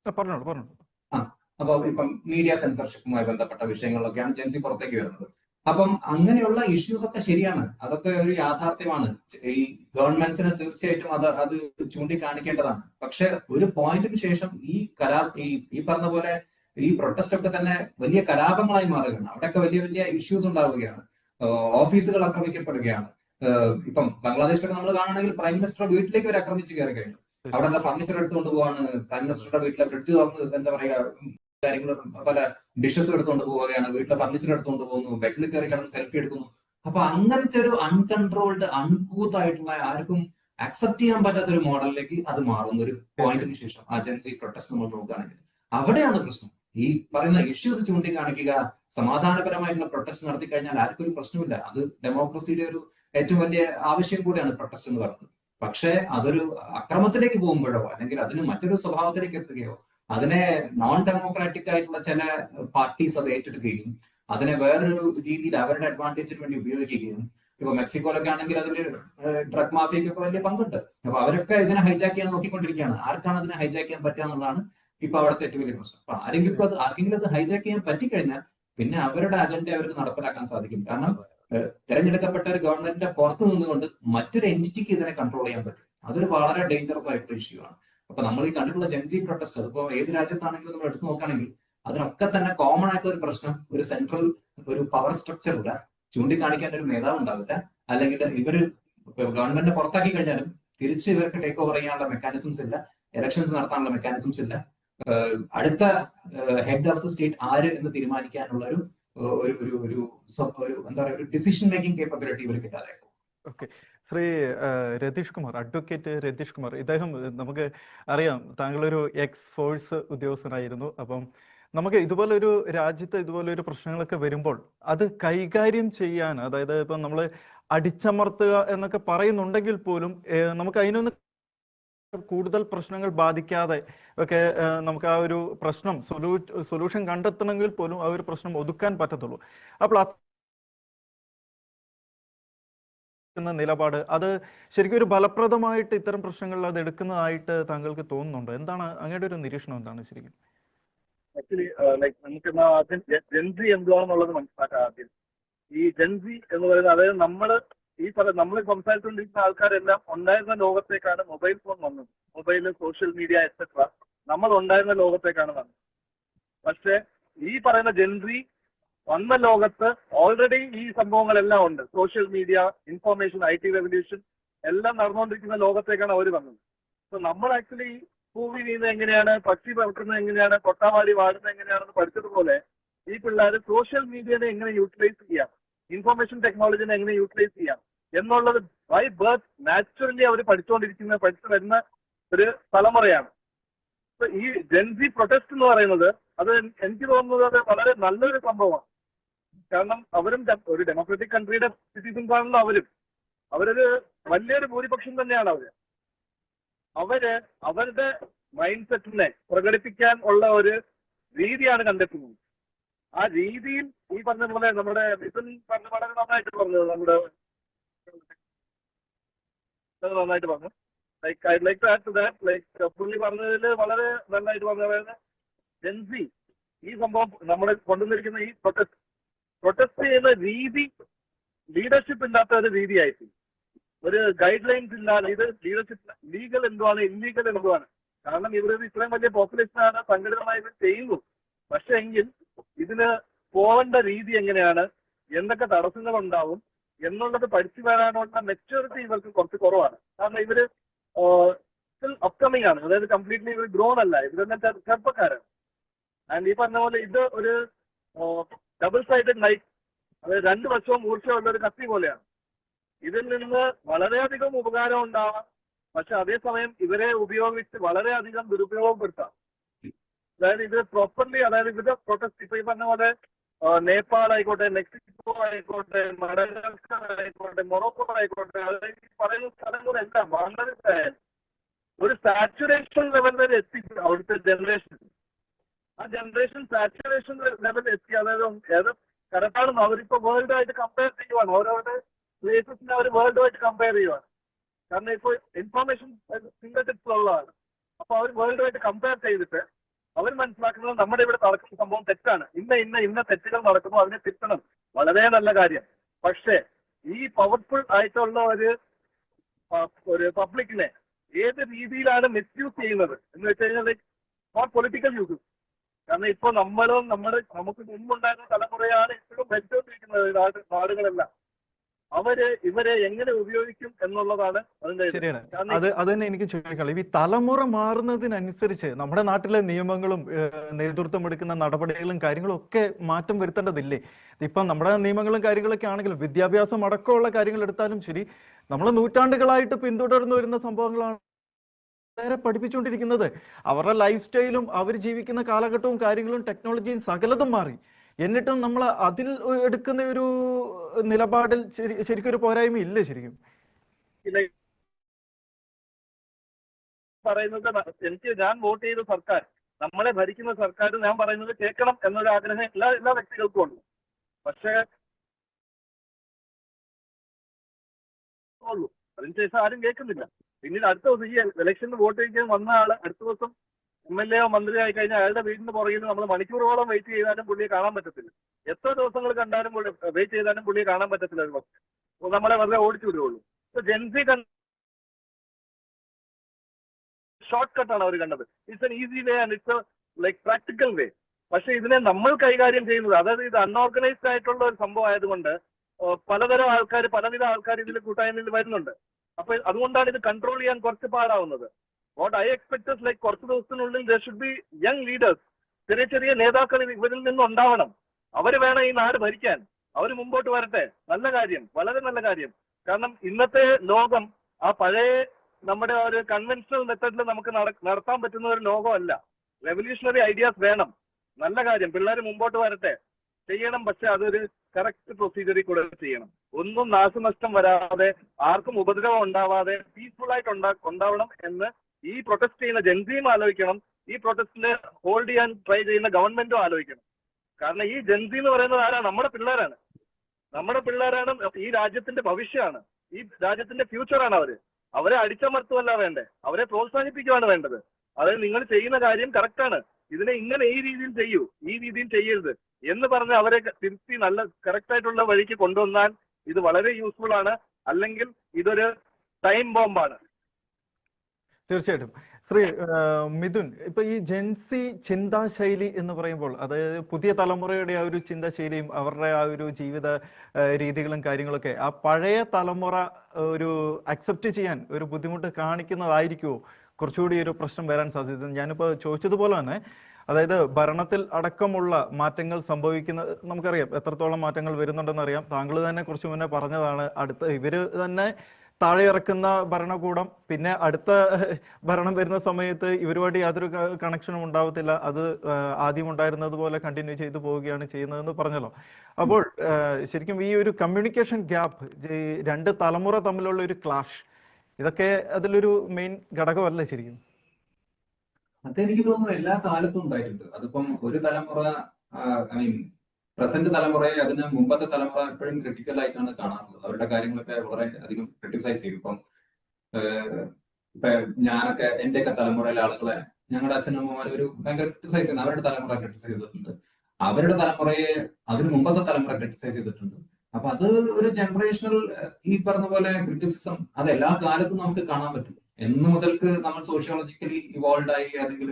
പറഞ്ഞോളൂ പറഞ്ഞോളൂ പറഞ്ഞോളൂ അപ്പൊ ഇപ്പം മീഡിയ സെൻസർഷിപ്പുമായി ബന്ധപ്പെട്ട വിഷയങ്ങളിലൊക്കെയാണ് ജെൻസി പുറത്തേക്ക് വരുന്നത്. അപ്പം അങ്ങനെയുള്ള ഇഷ്യൂസ് ഒക്കെ ശരിയാണ്. അതൊക്കെ ഒരു യാഥാർത്ഥ്യമാണ്. ഈ ഗവൺമെന്റ്സിന് തീർച്ചയായിട്ടും അത് അത് ചൂണ്ടിക്കാണിക്കേണ്ടതാണ്. പക്ഷെ ഒരു പോയിന്റിന് ശേഷം ഈ കലാ ഈ ഈ പറഞ്ഞ പോലെ ഈ പ്രൊട്ടസ്റ്റ് ഒക്കെ തന്നെ വലിയ കലാപങ്ങളായി മാറുകയാണ്. അവിടെയൊക്കെ വലിയ വലിയ ഇഷ്യൂസ് ഉണ്ടാവുകയാണ്. ഓഫീസുകൾ ആക്രമിക്കപ്പെടുകയാണ്. ഇപ്പം ബംഗ്ലാദേശിലൊക്കെ നമ്മൾ കാണുകയാണെങ്കിൽ പ്രൈം മിനിസ്റ്റർ വീട്ടിലേക്ക് വരെ ആക്രമിച്ച് കയറി കഴിഞ്ഞു. അവിടെ ഫർണിച്ചർ എടുത്തുകൊണ്ട് പോവാണ്. പ്രൈം മിനിസ്റ്ററുടെ വീട്ടിലെ ഫ്രിഡ്ജ് തുറന്ന് എന്താ പറയാ കാര്യങ്ങൾ പല ഡിഷസ് എടുത്തുകൊണ്ട് പോവുകയാണ്. വീട്ടിലെ ഫർണിച്ചർ എടുത്തുകൊണ്ട് പോകുന്നു. ബെഡിൽ കയറി കിടന്ന് സെൽഫി എടുക്കുന്നു. അപ്പൊ അങ്ങനത്തെ ഒരു അൺകൺട്രോൾഡ് അൺകൂത്ത് ആയിട്ടുള്ള ആർക്കും അക്സെപ്റ്റ് ചെയ്യാൻ പറ്റാത്ത ഒരു മോഡലിലേക്ക് അത് മാറുന്ന ഒരു പോയിന്റിന് ശേഷം അജൻസി പ്രൊട്ടസ്റ്റ് നമ്മൾ നോക്കുകയാണെങ്കിൽ. അവിടെയാണ് പ്രശ്നം. ഈ പറയുന്ന ഇഷ്യൂസ് ചൂണ്ടിക്കാണിക്കുക സമാധാനപരമായിട്ടുള്ള പ്രൊട്ടസ്റ്റ് നടത്തി കഴിഞ്ഞാൽ ആർക്കും ഒരു പ്രശ്നമില്ല അത് ഡെമോക്രസിയുടെ ഒരു ഏറ്റവും വലിയ ആവശ്യം കൂടിയാണ് പ്രൊട്ടസ്റ്റ് എന്ന് പറയുന്നത്. പക്ഷേ അതൊരു അക്രമത്തിലേക്ക് പോകുമ്പോഴോ അല്ലെങ്കിൽ അതിന് മറ്റൊരു സ്വഭാവത്തിലേക്ക് എത്തുകയോ അതിനെ നോൺ ഡെമോക്രാറ്റിക് ആയിട്ടുള്ള ചില പാർട്ടീസ് അത് ഏറ്റെടുക്കുകയും അതിനെ വേറൊരു രീതിയിൽ അവരുടെ അഡ്വാന്റേജിന് വേണ്ടി ഉപയോഗിക്കുകയും ഇപ്പൊ മെക്സിക്കോയിലൊക്കെ ആണെങ്കിൽ അതിൽ ഡ്രഗ് മാഫിയക്കൊക്കെ വലിയ പങ്കുണ്ട്. അപ്പൊ അവരൊക്കെ ഇതിനെ ഹൈജാക്ക് ചെയ്യാൻ നോക്കിക്കൊണ്ടിരിക്കുകയാണ്. ആർക്കാണ് അതിനെ ഹൈജാക്ക് ചെയ്യാൻ പറ്റുക എന്നുള്ളതാണ് ഇപ്പൊ അവിടുത്തെ ഏറ്റവും വലിയ പ്രശ്നം. അപ്പൊ ആരെങ്കിലും അത് ആർക്കെങ്കിലും അത് ഹൈജാക്ക് ചെയ്യാൻ പറ്റിക്കഴിഞ്ഞാൽ പിന്നെ അവരുടെ അജണ്ട അവർക്ക് നടപ്പിലാക്കാൻ സാധിക്കും. കാരണം തെരഞ്ഞെടുക്കപ്പെട്ട ഒരു ഗവൺമെന്റിന്റെ പുറത്ത് നിന്നുകൊണ്ട് മറ്റൊരു എന്റിറ്റിക്ക് ഇതിനെ കൺട്രോൾ ചെയ്യാൻ പറ്റും. അതൊരു വളരെ ഡേഞ്ചറസ് ആയിട്ടുള്ള ഇഷ്യൂ ആണ്. അപ്പൊ നമ്മൾ ഈ കണ്ടിട്ടുള്ള ജെൻസി പ്രൊട്ടസ്റ്റ് അതിപ്പോ ഏത് രാജ്യത്താണെങ്കിലും നമ്മൾ എടുത്തു നോക്കുകയാണെങ്കിൽ അതിനൊക്കെ തന്നെ കോമൺ ആയിട്ടുള്ള ഒരു പ്രശ്നം ഒരു സെൻട്രൽ ഒരു പവർ സ്ട്രക്ചർ ഇല്ല ചൂണ്ടിക്കാണിക്കാൻ ഒരു നേതാവ് ഉണ്ടാവില്ല അല്ലെങ്കിൽ ഇവർ ഗവൺമെന്റ് പുറത്താക്കി കഴിഞ്ഞാലും തിരിച്ച് ഇവർക്ക് ടേക്ക് ഓവർ ചെയ്യാനുള്ള മെക്കാനിസംസ് ഇല്ല ഇലക്ഷൻസ് നടത്താനുള്ള മെക്കാനിസംസ് ഇല്ല. അടുത്ത ഹെഡ് ഓഫ് ദ സ്റ്റേറ്റ് ആര് എന്ന് തീരുമാനിക്കാനുള്ള ഒരു ഒരു ഒരു ഒരു എന്താ പറയുക ഡിസിഷൻ മേക്കിംഗ് കേപ്പബിലിറ്റി ഇവർക്ക് ഓക്കെ. ശ്രീ രതീഷ് കുമാർ അഡ്വക്കേറ്റ് രതീഷ് കുമാർ ഇദ്ദേഹം നമുക്ക് അറിയാം താങ്കളൊരു എക്സ് ഫോഴ്സ് ഉദ്യോഗസ്ഥനായിരുന്നു. അപ്പം നമുക്ക് ഇതുപോലെ ഒരു രാജ്യത്ത് ഇതുപോലെ ഒരു പ്രശ്നങ്ങളൊക്കെ വരുമ്പോൾ അത് കൈകാര്യം ചെയ്യാൻ അതായത് ഇപ്പം നമ്മൾ അടിച്ചമർത്തുക എന്നൊക്കെ പറയുന്നുണ്ടെങ്കിൽ പോലും നമുക്ക് അതിനൊന്ന് കൂടുതൽ പ്രശ്നങ്ങൾ ബാധിക്കാതെ ഒക്കെ നമുക്ക് ആ ഒരു പ്രശ്നം സൊല്യൂ സൊല്യൂഷൻ കണ്ടെത്തണമെങ്കിൽ പോലും ആ ഒരു പ്രശ്നം ഒതുക്കാൻ പറ്റത്തുള്ളൂ. അപ്പോൾ നിലപാട് അത് ശരിക്കും ഒരു ഫലപ്രദമായിട്ട് ഇത്തരം പ്രശ്നങ്ങളിൽ അത് എടുക്കുന്നതായിട്ട് താങ്കൾക്ക് തോന്നുന്നുണ്ടോ? എന്താണ് അങ്ങയുടെ ഒരു നിരീക്ഷണം എന്താണ് ശരിക്കും? ആക്ച്വലി ലൈക്ക് നമുക്ക് ആദ്യം ജെൻസി എന്തുവാണെന്നുള്ളത് മനസ്സിലാക്കാം ആദ്യം. ഈ ജെൻസി എന്ന് പറയുന്നത് അതായത് നമ്മൾ ഈ പറ നമ്മൾ സംസാരിച്ചുകൊണ്ടിരിക്കുന്ന ആൾക്കാരെല്ലാം ഉണ്ടായിരുന്ന ലോകത്തേക്കാണ് മൊബൈൽ ഫോൺ വന്നത്. മൊബൈൽ സോഷ്യൽ മീഡിയ എക്സെട്ര നമ്മൾ ഉണ്ടായിരുന്ന ലോകത്തേക്കാണ് വന്നത്. പക്ഷെ ഈ പറയുന്ന ജെൻറി വന്ന ലോകത്ത് ഓൾറെഡി ഈ സംഭവങ്ങളെല്ലാം ഉണ്ട്. Social media information I T revolution എല്ലാം നടന്നുകൊണ്ടിരിക്കുന്ന ലോകത്തേക്കാണ് അവർ വന്നത്. സോ നമ്മൾ ആക്ച്വലി ഭൂമി നീന്ത എങ്ങനെയാണ് പക്ഷി പറക്കുന്നത് എങ്ങനെയാണ് കൊട്ടാവാടി വാടുന്നത് എങ്ങനെയാണെന്ന് പഠിച്ചതുപോലെ ഈ പിള്ളേർ സോഷ്യൽ മീഡിയനെ എങ്ങനെ യൂട്ടിലൈസ് ചെയ്യാം? ഇൻഫർമേഷൻ ടെക്നോളജിനെ എങ്ങനെ യൂട്ടിലൈസ് ചെയ്യാം? എന്നുള്ളത് ബൈ ബർത്ത് നാച്ചുറലി അവർ പഠിച്ചുകൊണ്ടിരിക്കുന്ന പഠിച്ചു വരുന്ന ഒരു തലമുറയാണ്. ഈ ജെൻസി പ്രൊട്ടസ്റ്റ് എന്ന് പറയുന്നത് അത് എനിക്ക് തോന്നുന്നത് അത് വളരെ നല്ലൊരു സംഭവമാണ്. കാരണം അവരും ഒരു ഡെമോക്രാറ്റിക് കൺട്രിയുടെ സിറ്റിസൺസ് ആണല്ലോ അവരും. അവരൊരു വലിയൊരു ഭൂരിപക്ഷം തന്നെയാണ് അവർ. അവർ അവരുടെ മൈൻഡ് സെറ്റിനെ പ്രകടിപ്പിക്കാൻ ഉള്ള ഒരു രീതിയാണ് കണ്ടെത്തുന്നത്. ആ രീതിയിൽ ഈ പറഞ്ഞ പോലെ നമ്മുടെ മിഥുൻ പറഞ്ഞ വളരെ നന്നായിട്ട് പറഞ്ഞത് നമ്മുടെ നന്നായിട്ട് പറഞ്ഞു. Like I like to add to that like പുള്ളി പറഞ്ഞതിൽ വളരെ നന്നായിട്ട് പറഞ്ഞു. അതായത് ജെൻസി ഈ സംഭവം നമ്മൾ കൊണ്ടുവന്നിരിക്കുന്ന ഈ പ്രൊട്ടസ്റ്റ് പ്രൊട്ടസ്റ്റ് ചെയ്യുന്ന രീതി ലീഡർഷിപ്പ് ഇല്ലാത്ത ഒരു രീതിയായിട്ട് ഒരു ഗൈഡ് ലൈൻസ് ഇല്ലാതെ ഇത് ലീഡർഷിപ്പ് ലീഗൽ എന്തുവാണ് ഇല്ലീഗൽ എന്തുവാണ്. കാരണം ഇവരൊരു ഇത്രയും വലിയ population ആണ് സംഘടിതമായി ഇത് ചെയ്യുന്നു. പക്ഷെ എങ്കിൽ ഇതിന് പോകേണ്ട രീതി എങ്ങനെയാണ്? എന്തൊക്കെ തടസ്സങ്ങൾ ഉണ്ടാവും എന്നുള്ളത് പഠിച്ചു വരാനുള്ള മെച്ചൂരിറ്റി ഇവർക്ക് കുറച്ച് കുറവാണ്. കാരണം ഇവർ സ്റ്റിൽ അപ്കമിങ് ആണ്. അതായത് കംപ്ലീറ്റ്ലി ഇവർ ഗ്രോൺ അല്ല. ചെറു- ചെറുപ്പക്കാരാണ്. ആൻഡ് ഈ പറഞ്ഞ പോലെ ഇത് ഒരു ഡബിൾ സൈഡഡ് നൈറ്റ് അതായത് രണ്ട് വശവും മൂർച്ചയുള്ള ഒരു കത്തി പോലെയാണ്. ഇതിൽ നിന്ന് വളരെയധികം ഉപകാരം ഉണ്ടാവാം. പക്ഷെ അതേസമയം ഇവരെ ഉപയോഗിച്ച് വളരെയധികം ദുരുപയോഗപ്പെടുത്താം. അതായത് ഇത് പ്രോപ്പർലി അതായത് ഇവിടെ പ്രൊട്ടസ്റ്റ് ഇപ്പൊ ഈ പറഞ്ഞ പോലെ നേപ്പാൾ ആയിക്കോട്ടെ മെക്സിക്കോ ആയിക്കോട്ടെ മഡഗാസ്കർ ആയിക്കോട്ടെ മൊറോക്കോ ആയിക്കോട്ടെ അതായത് പറയുന്ന സ്ഥലങ്ങളെല്ലാം വളരെ ഒരു സാച്ചുറേഷൻ ലെവൽ വരെ എത്തി അവിടുത്തെ ജനറേഷൻ ആ ജനറേഷൻ സാച്ചുറേഷൻ ലെവൽ എത്തി. അതായത് ഏത് കറക്റ്റാണ് അവരിപ്പോ വേൾഡ് ആയിട്ട് കമ്പയർ ചെയ്യുവാണ്. അവരവരുടെ പ്ലേസസിനെ അവർ വേൾഡ് ആയിട്ട് കമ്പയർ ചെയ്യുവാണ്. കാരണം ഇപ്പോൾ ഇൻഫർമേഷൻ സിംഗിൾ ടിപ്സിലുള്ളതാണ് അപ്പൊ അവർ വേൾഡ് ആയിട്ട് കമ്പയർ ചെയ്തിട്ട് അവർ മനസ്സിലാക്കുന്നത് നമ്മുടെ ഇവിടെ നടക്കുന്ന സംഭവം തെറ്റാണ്. ഇന്ന ഇന്ന ഇന്ന തെറ്റുകൾ നടക്കുന്നു അതിനെ തിരുത്തണം. വളരെ നല്ല കാര്യം. പക്ഷേ ഈ പവർഫുൾ ആയിട്ടുള്ള ഒരു ഒരു പബ്ലിക്കിനെ ഏത് രീതിയിലാണ് മിസ്യൂസ് ചെയ്യുന്നത്? എന്ന് വെച്ച് കഴിഞ്ഞാൽ ഫോർ പൊളിറ്റിക്കൽ യൂസ് കാരണം ഇപ്പൊ നമ്മളും നമ്മുടെ നമുക്ക് മുമ്പുണ്ടായിരുന്ന തലമുറയാണ് ഇപ്പോഴും ഭരിച്ചുകൊണ്ടിരിക്കുന്നത് നാടുകളെല്ലാം. അവർ ഇവരെ എങ്ങനെ ഉപയോഗിക്കും എന്നുള്ളതാണ് അതിന്റെ. ശരിയാണ്. അത് അത് തന്നെ എനിക്ക് ചോദിക്കാനുള്ളത്. ഈ തലമുറ മാറുന്നതിനനുസരിച്ച് നമ്മുടെ നാട്ടിലെ നിയമങ്ങളും നേതൃത്വം എടുക്കുന്ന നടപടികളും കാര്യങ്ങളും ഒക്കെ മാറ്റം വരുത്തേണ്ടതില്ലേ? ഇപ്പം നമ്മുടെ നിയമങ്ങളും കാര്യങ്ങളൊക്കെ ആണെങ്കിലും വിദ്യാഭ്യാസം അടക്കമുള്ള കാര്യങ്ങൾ എടുത്താലും ശരി നമ്മൾ നൂറ്റാണ്ടുകളായിട്ട് പിന്തുടർന്നു വരുന്ന സംഭവങ്ങളാണ് നേരെ പഠിപ്പിച്ചുകൊണ്ടിരിക്കുന്നത്. അവരുടെ ലൈഫ് സ്റ്റൈലും അവർ ജീവിക്കുന്ന കാലഘട്ടവും കാര്യങ്ങളും ടെക്നോളജിയും സകലതും മാറി. എന്നിട്ടും നമ്മൾ അതിൽ എടുക്കുന്ന ഒരു നിലപാടിൽ ശരി ശരിക്കും ഒരു പോരായ്മ ഇല്ല ശരിക്കും. പറയുന്നത് എനിക്ക് ഞാൻ വോട്ട് ചെയ്ത സർക്കാർ നമ്മളെ ഭരിക്കുന്ന സർക്കാർ ഞാൻ പറയുന്നത് കേൾക്കണം എന്നൊരു ആഗ്രഹം എല്ലാ എല്ലാ വ്യക്തികൾക്കും ഉണ്ട്. പക്ഷേ അതിനുശേഷം ആരും കേൾക്കുന്നില്ല. പിന്നീട് അടുത്ത ദിവസം ഈ ഇലക്ഷന് വോട്ട് ചെയ്യാൻ വന്ന ആൾ അടുത്ത ദിവസം എം എൽ എയോ മന്ത്രിയോ ആയി കഴിഞ്ഞാൽ അയാളുടെ വീടിന്റെ പുറകിൽ നമ്മൾ മണിക്കൂറുകളോളം വെയിറ്റ് ചെയ്താലും പുള്ളിയെ കാണാൻ പറ്റത്തില്ല. എത്ര ദിവസങ്ങൾ കണ്ടാലും വെയിറ്റ് ചെയ്താലും പുള്ളിയെ കാണാൻ പറ്റത്തില്ല ഒരു പക്ഷേ നമ്മളെ വെറുതെ ഓടിച്ചു വിടുകയുള്ളൂ. ജെൻസി ഷോർട്ട് കട്ടാണ് അവർ കണ്ടത്. It's an easy way and it's like practical way പക്ഷെ ഇതിനെ നമ്മൾ കൈകാര്യം ചെയ്യുന്നത് അതായത് ഇത് അൺഓർഗനൈസ്ഡ് ആയിട്ടുള്ള ഒരു സംഭവം ആയതുകൊണ്ട് പലതരം ആൾക്കാർ പലവിധ ആൾക്കാർ ഇതിൽ കൂട്ടായ്മയിൽ വരുന്നുണ്ട്. അപ്പൊ അതുകൊണ്ടാണ് ഇത് കൺട്രോൾ ചെയ്യാൻ കുറച്ച് പാടാവുന്നത്. വാട്ട് ഐ എക്സ്പെക്ട് ലൈക്ക് കുറച്ച് ദിവസത്തിനുള്ളിൽ there should be young leaders ചെറിയ ചെറിയ നേതാക്കൾ ഇവരിൽ നിന്നുണ്ടാവണം അവർ വേണം ഈ നാട് ഭരിക്കാൻ. അവർ മുമ്പോട്ട് വരട്ടെ. നല്ല കാര്യം. വളരെ നല്ല കാര്യം. കാരണം ഇന്നത്തെ ലോകം ആ പഴയ നമ്മുടെ ഒരു കൺവെൻഷണൽ മെത്തഡിൽ നമുക്ക് നട- നടത്താൻ പറ്റുന്ന ഒരു ലോകമല്ല. റെവല്യൂഷണറി ഐഡിയാസ് വേണം. നല്ല കാര്യം. പിള്ളേർ മുമ്പോട്ട് വരട്ടെ. ചെയ്യണം. പക്ഷെ അതൊരു കറക്റ്റ് പ്രൊസീജിയറിൽ കൂടെ ചെയ്യണം. ഒന്നും നാശനഷ്ടം വരാതെ ആർക്കും ഉപദ്രവം ഉണ്ടാവാതെ പീസ്ഫുൾ ആയിട്ട് ഉണ്ടാ- ഉണ്ടാവണം എന്ന് ഈ പ്രൊട്ടസ്റ്റ് ചെയ്യുന്ന ജൻസിയും ആലോചിക്കണം. ഈ പ്രൊട്ടസ്റ്റിന് ഹോൾഡ് ചെയ്യാൻ ട്രൈ ചെയ്യുന്ന ഗവൺമെന്റും ആലോചിക്കണം. കാരണം ഈ ജൻസി എന്ന് പറയുന്നത് ആരാ? നമ്മുടെ പിള്ളേരാണ്. നമ്മുടെ പിള്ളേരാണ് ഈ രാജ്യത്തിന്റെ ഭവിഷ്യമാണ്. ഈ രാജ്യത്തിന്റെ ഫ്യൂച്ചറാണ് അവർ. അവരെ അടിച്ചമർത്തുമല്ല വേണ്ടേ? അവരെ പ്രോത്സാഹിപ്പിക്കുകയാണ് വേണ്ടത്. അതായത് നിങ്ങൾ ചെയ്യുന്ന കാര്യം കറക്റ്റാണ് ഇതിനെ ഇങ്ങനെ ഈ രീതിയിൽ ചെയ്യൂ. ഈ രീതിയിൽ ചെയ്യരുത് എന്ന് പറഞ്ഞ് അവരെ തിരുത്തി നല്ല കറക്റ്റ് ആയിട്ടുള്ള വഴിക്ക് കൊണ്ടുവന്നാൽ ഇത് വളരെ യൂസ്ഫുൾ ആണ്. അല്ലെങ്കിൽ ഇതൊരു ടൈം ബോംബാണ് തീർച്ചയായിട്ടും. ശ്രീ മിഥുൻ ഇപ്പൊ ഈ ജെൻസി ചിന്താശൈലി എന്ന് പറയുമ്പോൾ അതായത് പുതിയ തലമുറയുടെ ആ ഒരു ചിന്താശൈലിയും അവരുടെ ആ ഒരു ജീവിത രീതികളും കാര്യങ്ങളൊക്കെ ആ പഴയ തലമുറ ഒരു അക്സെപ്റ്റ് ചെയ്യാൻ ഒരു ബുദ്ധിമുട്ട് കാണിക്കുന്നതായിരിക്കുമോ കുറച്ചുകൂടി ഒരു പ്രശ്നം വരാൻ സാധ്യത. ഞാനിപ്പോ ചോദിച്ചതുപോലെ തന്നെ അതായത് ഭരണത്തിൽ അടക്കമുള്ള മാറ്റങ്ങൾ സംഭവിക്കുന്ന നമുക്കറിയാം എത്രത്തോളം മാറ്റങ്ങൾ വരുന്നുണ്ടെന്ന് അറിയാം താങ്കൾ തന്നെ കുറച്ച് മുന്നേ പറഞ്ഞതാണ് അടുത്ത ഇവർ തന്നെ താഴെ ഇറക്കുന്ന ഭരണകൂടം പിന്നെ അടുത്ത ഭരണം വരുന്ന സമയത്ത് ഇവരുമായിട്ട് യാതൊരു കണക്ഷനും ഉണ്ടാവത്തില്ല. അത് ആദ്യം ഉണ്ടായിരുന്നത് പോലെ കണ്ടിന്യൂ ചെയ്തു പോവുകയാണ് ചെയ്യുന്നതെന്ന് പറഞ്ഞല്ലോ. അപ്പോൾ ശരിക്കും ഈ ഒരു കമ്മ്യൂണിക്കേഷൻ ഗ്യാപ്പ് രണ്ട് തലമുറ തമ്മിലുള്ള ഒരു ക്ലാഷ് ഇതൊക്കെ അതിലൊരു മെയിൻ ഘടകമല്ലേ ശരിക്കും? അതെനിക്ക് തോന്നുന്നു എല്ലാ കാലത്തും ഉണ്ടായിട്ടുണ്ട്. അതിപ്പം ഒരു തലമുറ ഐ മീൻ പ്രസന്റ് തലമുറയെ അതിന് മുമ്പത്തെ തലമുറ എപ്പോഴും ക്രിട്ടിക്കൽ ആയിട്ടാണ് കാണാറുള്ളത്. അവരുടെ കാര്യങ്ങളൊക്കെ വളരെ അധികം ക്രിട്ടിസൈസ് ചെയ്യും. ഇപ്പം ഇപ്പൊ ഞാനൊക്കെ എന്റെയൊക്കെ തലമുറയിലെ ആളുകളെ ഞങ്ങളുടെ അച്ഛനമ്മമാർ ഒരു ഭയങ്കര ക്രിട്ടിസൈസ് ചെയ്യുന്നത് അവരുടെ തലമുറ ക്രിട്ടിസൈസ് ചെയ്തിട്ടുണ്ട്. അവരുടെ തലമുറയെ അതിന് മുമ്പത്തെ തലമുറ ക്രിട്ടിസൈസ് ചെയ്തിട്ടുണ്ട്. അപ്പൊ അത് ഒരു ജനറേഷണൽ ഈ പറഞ്ഞ പോലെ ക്രിറ്റിസിസം അത് എല്ലാ കാലത്തും നമുക്ക് കാണാൻ പറ്റും. എന്ന് മുതൽക്ക് നമ്മൾ സോഷ്യോളജിക്കലി ഇവോൾവ് ആയി അല്ലെങ്കിൽ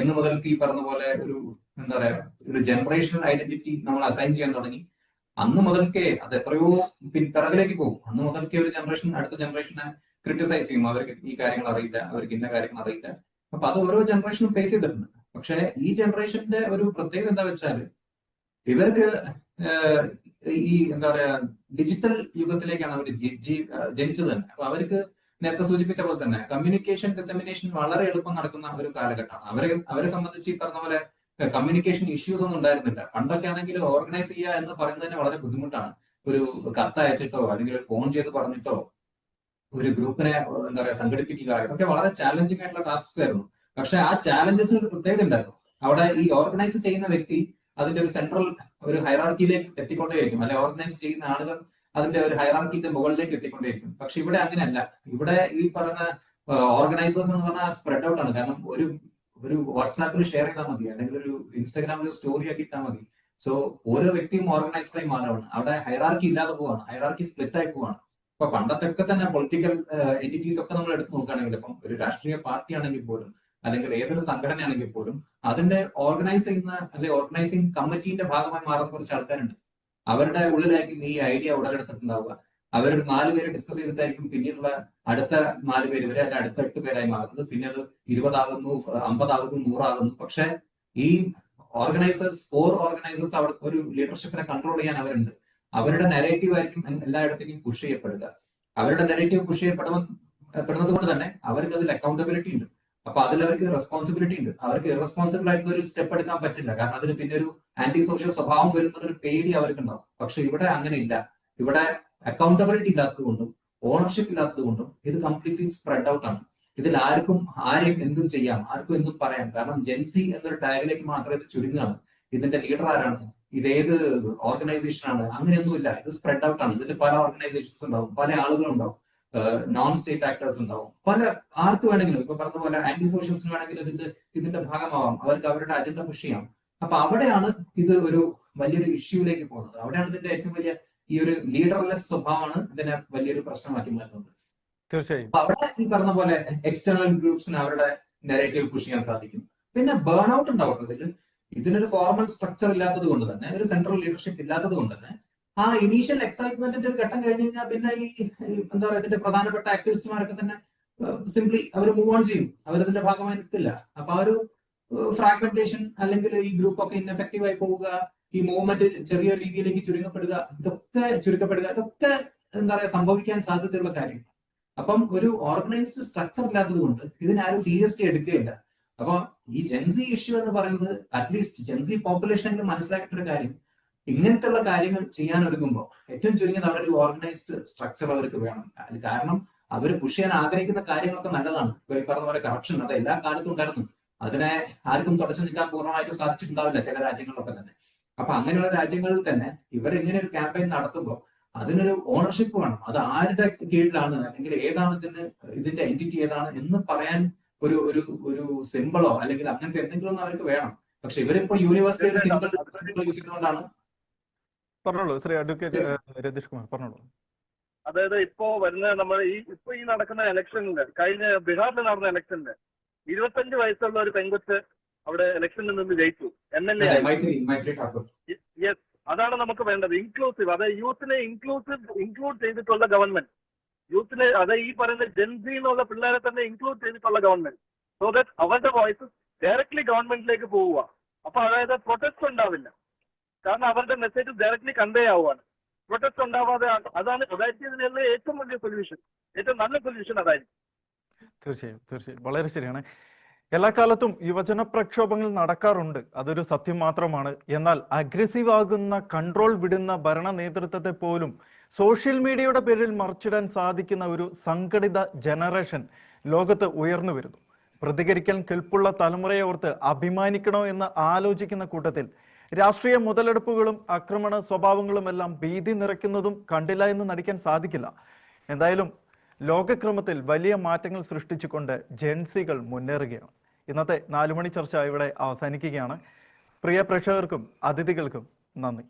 എന്ന് മുതൽ ഈ പറഞ്ഞ പോലെ ഒരു എന്താ പറയാ ഒരു ജനറേഷണൽ ഐഡന്റിറ്റി നമ്മൾ അസൈൻ ചെയ്യാൻ തുടങ്ങി. അന്ന് മുതൽക്കേ അത് എത്രയോ പിറകിലേക്ക് പോകും. അന്ന് മുതൽക്കേ ഒരു ജനറേഷൻ അടുത്ത ജനറേഷനെ ക്രിട്ടിസൈസ് ചെയ്യും. അവർക്ക് ഈ കാര്യങ്ങൾ അറിയില്ല അവർക്ക് ഇന്ന കാര്യങ്ങൾ അറിയില്ല. അപ്പൊ അത് ഓരോ ജനറേഷനും ഫേസ് ചെയ്തിട്ടുണ്ട്. പക്ഷെ ഈ ജനറേഷന്റെ ഒരു പ്രത്യേകത എന്താ വെച്ചാൽ ഇവർക്ക് ഈ എന്താ പറയാ ഡിജിറ്റൽ യുഗത്തിലേക്കാണ് അവർ ജനിച്ചത് തന്നെ. അപ്പൊ അവർക്ക് നേരത്തെ സൂചിപ്പിച്ച പോലെ തന്നെ കമ്മ്യൂണിക്കേഷൻ ഡിസമിനേഷൻ വളരെ എളുപ്പം നടക്കുന്ന ഒരു കാലഘട്ടമാണ് അവരെ അവരെ സംബന്ധിച്ച് ഈ പറഞ്ഞ പോലെ കമ്മ്യൂണിക്കേഷൻ ഇഷ്യൂസ് ഒന്നും ഉണ്ടായിരുന്നില്ല. പണ്ടൊക്കെ ആണെങ്കിൽ ഓർഗനൈസ് ചെയ്യുക എന്ന് പറയുന്നത് തന്നെ വളരെ ബുദ്ധിമുട്ടാണ്. ഒരു കത്ത് അയച്ചിട്ടോ അല്ലെങ്കിൽ ഫോൺ ചെയ്ത് പറഞ്ഞിട്ടോ ഒരു ഗ്രൂപ്പിനെ എന്താ പറയാ സംഘടിപ്പിക്കുക ഇതൊക്കെ വളരെ ചാലഞ്ചിങ് ആയിട്ടുള്ള ടാസ്ക്സ് ആയിരുന്നു. പക്ഷെ ആ ചാലഞ്ചസിന് ഒരു പ്രത്യേകത ഉണ്ടായിരുന്നു. അവിടെ ഈ ഓർഗനൈസ് ചെയ്യുന്ന വ്യക്തി അതിന്റെ ഒരു സെൻട്രൽ ഒരു ഹൈറാർക്കിയിലേക്ക് എത്തിക്കൊണ്ടേയിരിക്കും. അല്ലെ ഓർഗനൈസ് ചെയ്യുന്ന ആളുകൾ അതിന്റെ ഒരു ഹൈറാർക്കിന്റെ മുകളിലേക്ക് എത്തിക്കൊണ്ടേയിരിക്കും പക്ഷെ ഇവിടെ അങ്ങനെയല്ല. ഇവിടെ ഈ പറഞ്ഞ ഓർഗനൈസേഴ്സ് എന്ന് പറഞ്ഞാൽ സ്പ്രെഡ് ഔട്ട് ആണ്. കാരണം ഒരു ഒരു വാട്സാപ്പിൽ ഷെയർ ചെയ്താൽ മതി. അല്ലെങ്കിൽ ഒരു ഇൻസ്റ്റാഗ്രാമിൽ സ്റ്റോറി ആക്കി ഇട്ടാൽ മതി. സോ ഓരോ വ്യക്തിയും ഓർഗനൈസ്ഡ് ആയി മാറുകയാണ് അവിടെ ഹൈറാർക്കി ഇല്ലാതെ പോവാണ്. ഹൈറാർക്കി സ്പ്ലിറ്റ് ആയി പോവാണ്. ഇപ്പൊ പണ്ടത്തെ ഒക്കെ തന്നെ പൊളിറ്റിക്കൽ എന്റിറ്റീസ് ഒക്കെ നമ്മൾ എടുത്തു നോക്കുകയാണെങ്കിൽ ഇപ്പം ഒരു രാഷ്ട്രീയ പാർട്ടി ആണെങ്കിൽ പോലും അല്ലെങ്കിൽ ഏതൊരു സംഘടനയാണെങ്കിൽ പോലും അതിന്റെ ഓർഗനൈസ് ചെയ്യുന്ന അല്ലെങ്കിൽ ഓർഗനൈസിങ് കമ്മിറ്റീന്റെ ഭാഗമായി മാറുന്ന കുറച്ച് ആൾക്കാരുണ്ട്. അവരുടെ ഉള്ളിലായിരിക്കും ഈ ഐഡിയ ഉടലെടുത്തിട്ടുണ്ടാവുക. അവരൊരു നാല് പേര് ഡിസ്കസ് ചെയ്തിട്ടായിരിക്കും പിന്നീടുള്ള അടുത്ത നാല് പേര് വരെ അല്ല അടുത്ത എട്ട് പേരായി മാറുന്നത്. പിന്നെ അത് ഇരുപതാകുന്നു അമ്പതാകുന്നു നൂറാകുന്നു. പക്ഷെ ഈ ഓർഗനൈസേഴ്സ് കോർ ഓർഗനൈസേഴ്സ് അവിടെ ഒരു ലീഡർഷിപ്പിനെ കൺട്രോൾ ചെയ്യാൻ അവരുണ്ട്. അവരുടെ നെറേറ്റീവ് ആയിരിക്കും എല്ലായിടത്തേക്കും പുഷ് ചെയ്യപ്പെടുക. അവരുടെ നെറേറ്റീവ് പുഷ് ചെയ്യപ്പെടുന്ന പെടുന്നത് കൊണ്ട് തന്നെ അവർക്ക് അതിൽ അക്കൗണ്ടബിലിറ്റി ഉണ്ട്. അപ്പൊ അതിൽ അവർക്ക് റെസ്പോൺസിബിലിറ്റി ഉണ്ട്. അവർക്ക് ഇറസ്പോൺസിബിൾ ആയിട്ടുള്ള ഒരു സ്റ്റെപ്പ് എടുക്കാൻ പറ്റില്ല. കാരണം അതിന് പിന്നെ ഒരു ആന്റി സോഷ്യൽ സ്വഭാവം വരുന്ന ഒരു പേടി അവർക്ക് ഉണ്ടാവും പക്ഷെ ഇവിടെ അങ്ങനെ ഇല്ല. ഇവിടെ അക്കൗണ്ടബിലിറ്റി ഇല്ലാത്തതുകൊണ്ടും ഓണർഷിപ്പ് ഇല്ലാത്തതുകൊണ്ടും ഇത് കംപ്ലീറ്റ്ലി സ്പ്രെഡ് ഔട്ട് ആണ്. ഇതിൽ ആർക്കും ആരെയും എന്തും ചെയ്യാം ആർക്കും എന്തും പറയാം. കാരണം ജെൻസി എന്നൊരു ടാഗിലേക്ക് മാത്രമേ ഇത് ചുരുങ്ങുകയാണ് ഇതിന്റെ ലീഡർ ആരാണ്? ഇത് ഏത് ഓർഗനൈസേഷൻ ആണ്? അങ്ങനെയൊന്നുമില്ല. ഇത് സ്പ്രെഡ് ഔട്ട് ആണ്. ഇതിൽ പല ഓർഗനൈസേഷൻസ് ഉണ്ടാവും പല ആളുകളുണ്ടാവും. നോൺ സ്റ്റേറ്റ് ആക്ടേഴ്സ് ഉണ്ടാവും. പല ആർക്ക് വേണമെങ്കിലും ഇപ്പൊ പറഞ്ഞ പോലെ ആന്റി സോഷ്യൽസിന് വേണമെങ്കിലും ഇതിന്റെ ഇതിന്റെ ഭാഗമാവാം. അവർക്ക് അവരുടെ അജണ്ട പുഷ് ചെയ്യാം. അപ്പൊ അവിടെയാണ് ഇത് ഒരു വലിയൊരു ഇഷ്യൂലേക്ക് പോകുന്നത്. അവിടെയാണ് ഇതിന്റെ ഏറ്റവും വലിയ ഈ ഒരു ലീഡർലെസ് സ്വഭാവമാണ് ഇതിനെ വലിയൊരു പ്രശ്നമാക്കി മാറ്റുന്നത്. തീർച്ചയായും. അപ്പൊ അവിടെ ഈ പറഞ്ഞ പോലെ എക്സ്റ്റേണൽ ഗ്രൂപ്പ്സിന് അവരുടെ നെറേറ്റീവ് പുഷ് ചെയ്യാൻ സാധിക്കും. പിന്നെ ബേൺ ഔട്ട് ഉണ്ടാവും. ഇതിൽ ഇതിനൊരു ഫോർമൽ സ്ട്രക്ചർ ഇല്ലാത്തത് കൊണ്ട് തന്നെ ഒരു സെൻട്രൽ ലീഡർഷിപ്പ് ഇല്ലാത്തത് കൊണ്ട് തന്നെ ആ ഇനീഷ്യൽ എക്സൈറ്റ്മെന്റിന്റെ ഒരു ഘട്ടം കഴിഞ്ഞ് കഴിഞ്ഞാൽ പിന്നെ ഈ എന്താ പറയുക ഇതിന്റെ പ്രധാനപ്പെട്ട ആക്ടിവിസ്റ്റുമാരൊക്കെ തന്നെ സിംപ്ലി അവർ മൂവ് ഓൺ ചെയ്യും. അവരതിന്റെ ഭാഗമായി നിൽക്കില്ല. അപ്പൊ ആ ഒരു ഫ്രാഗ്മെന്റേഷൻ അല്ലെങ്കിൽ ഈ ഗ്രൂപ്പ് ഒക്കെ ഇൻഎഫക്റ്റീവ് ആയി പോവുക ഈ മൂവ്മെന്റ് ചെറിയ രീതിയിലേക്ക് ചുരുങ്ങപ്പെടുക ഇതൊക്കെ ചുരുക്കപ്പെടുക ഇതൊക്കെ എന്താ പറയുക സംഭവിക്കാൻ സാധ്യതയുള്ള കാര്യങ്ങൾ. അപ്പം ഒരു ഓർഗനൈസ്ഡ് സ്ട്രക്ചർ ഇല്ലാത്തത് കൊണ്ട് ഇതിനാരും സീരിയസ്ലി എടുക്കുകയില്ല. അപ്പൊ ഈ ജെൻസി ഇഷ്യൂ എന്ന് പറയുന്നത് അറ്റ്ലീസ്റ്റ് ജെൻസി പോപ്പുലേഷനെങ്കിലും മനസ്സിലാക്കേണ്ട ഒരു കാര്യം ഇങ്ങനത്തെ ഉള്ള കാര്യങ്ങൾ ചെയ്യാൻ ഒരുങ്ങുമ്പോൾ ഏറ്റവും ചുരുങ്ങിയത് അവിടെ ഒരു ഓർഗനൈസ്ഡ് സ്ട്രക്ചർ അവർക്ക് വേണം. അതിന് കാരണം അവർ പുഷ് ചെയ്യാൻ ആഗ്രഹിക്കുന്ന കാര്യങ്ങളൊക്കെ നല്ലതാണ്. ഇപ്പൊ ഈ പറഞ്ഞ പോലെ കറപ്ഷൻ അത് എല്ലാ കാലത്തും ഉണ്ടായിരുന്നു. അതിനെ ആർക്കും തുടച്ചു നിൽക്കാൻ പൂർണമായിട്ട് സാധിച്ചിട്ടുണ്ടാവില്ല ചില രാജ്യങ്ങളിലൊക്കെ തന്നെ. അപ്പൊ അങ്ങനെയുള്ള രാജ്യങ്ങളിൽ തന്നെ ഇവർ ഇങ്ങനെ ഒരു ക്യാമ്പയിൻ നടത്തുമ്പോൾ അതിനൊരു ഓണർഷിപ്പ് വേണം. അത് ആരുടെ കീഴിലാണ് അല്ലെങ്കിൽ ഏതാണ് ഇതിന് ഇതിന്റെ എന്റിറ്റി ഏതാണ് എന്ന് പറയാൻ ഒരു ഒരു ഒരു സിമ്പിളോ അല്ലെങ്കിൽ അങ്ങനത്തെ എന്തെങ്കിലും ഒന്ന് അവർക്ക് വേണം. പക്ഷെ ഇവരിപ്പോ യൂണിവേഴ്സിറ്റിയുടെ സിമ്പിൾ സിമ്പിൾ യൂസ് ചെയ്തുകൊണ്ടാണ് പറഞ്ഞോളൂ. ശ്രീ അഡ്വക്കേറ്റ് രതീഷ് കുമാർ പറഞ്ഞോളൂ. അതായത് ഇപ്പോ വരുന്ന നമ്മൾ ഈ ഇപ്പൊ ഈ നടക്കുന്ന ഇലക്ഷനിൽ കഴിഞ്ഞ ബീഹാറിൽ നടന്ന ഇലക്ഷനിൽ ഇരുപത്തഞ്ച് വയസ്സുള്ള ഒരു പെൺകൊച്ച് അവിടെ ഇലക്ഷനിൽ നിന്ന് ജയിച്ചു. എം എൽ എ യെസ് അതാണ് നമുക്ക് വേണ്ടത്. ഇൻക്ലൂസീവ് അതായത് യൂത്തിനെ ഇൻക്ലൂസീവ് ഇൻക്ലൂഡ് ചെയ്തിട്ടുള്ള ഗവൺമെന്റ് യൂത്തിനെ അതായത് ഈ പറയുന്ന ജെൻസി എന്നുള്ള പിള്ളേരെ തന്നെ ഇൻക്ലൂഡ് ചെയ്തിട്ടുള്ള ഗവൺമെന്റ് സോ ദാറ്റ് അവരുടെ വോയിസ് ഡയറക്ട്ലി ഗവൺമെന്റിലേക്ക് പോവുക. അപ്പൊ അതായത് പ്രൊട്ടസ്റ്റ് ഉണ്ടാവില്ല. കാരണം അവരുടെ മെസ്സേജ് ഡയറക്ട്ലി കൺവേ ആവുകയാണ് പ്രൊട്ടസ്റ്റ് ഉണ്ടാവാതെ അതാണ് അതായത് ഇതിനുള്ള ഏറ്റവും വലിയ സൊല്യൂഷൻ ഏറ്റവും നല്ല സൊല്യൂഷൻ അതായിരിക്കും. തീർച്ചയായും തീർച്ചയായും. വളരെ ശരിയാണ്. എല്ലാ കാലത്തും യുവജന പ്രക്ഷോഭങ്ങൾ നടക്കാറുണ്ട്. അതൊരു സത്യം മാത്രമാണ്. എന്നാൽ അഗ്രസീവ് ആകുന്ന കൺട്രോൾ വിടുന്ന ഭരണ നേതൃത്വത്തെ പോലും സോഷ്യൽ മീഡിയയുടെ പേരിൽ മറിച്ചിടാൻ സാധിക്കുന്ന ഒരു സംഘടിത ജനറേഷൻ ലോകത്ത് ഉയർന്നു വരുന്നു. പ്രതികരിക്കാൻ കെൽപ്പുള്ള തലമുറയെ ഓർത്ത് അഭിമാനിക്കണോ എന്ന് ആലോചിക്കുന്ന കൂട്ടത്തിൽ രാഷ്ട്രീയ മുതലെടുപ്പുകളും ആക്രമണ സ്വഭാവങ്ങളും എല്ലാം ഭീതി നിറയ്ക്കുന്നതും കണ്ടില്ല എന്ന് നടിക്കാൻ സാധിക്കില്ല. എന്തായാലും ലോകക്രമത്തിൽ വലിയ മാറ്റങ്ങൾ സൃഷ്ടിച്ചുകൊണ്ട് ജെൻസികൾ മുന്നേറുകയാണ്. ഇന്നത്തെ നാലുമണി ചർച്ച ഇവിടെ അവസാനിക്കുകയാണ്. പ്രിയ പ്രേക്ഷകർക്കും അതിഥികൾക്കും നന്ദി.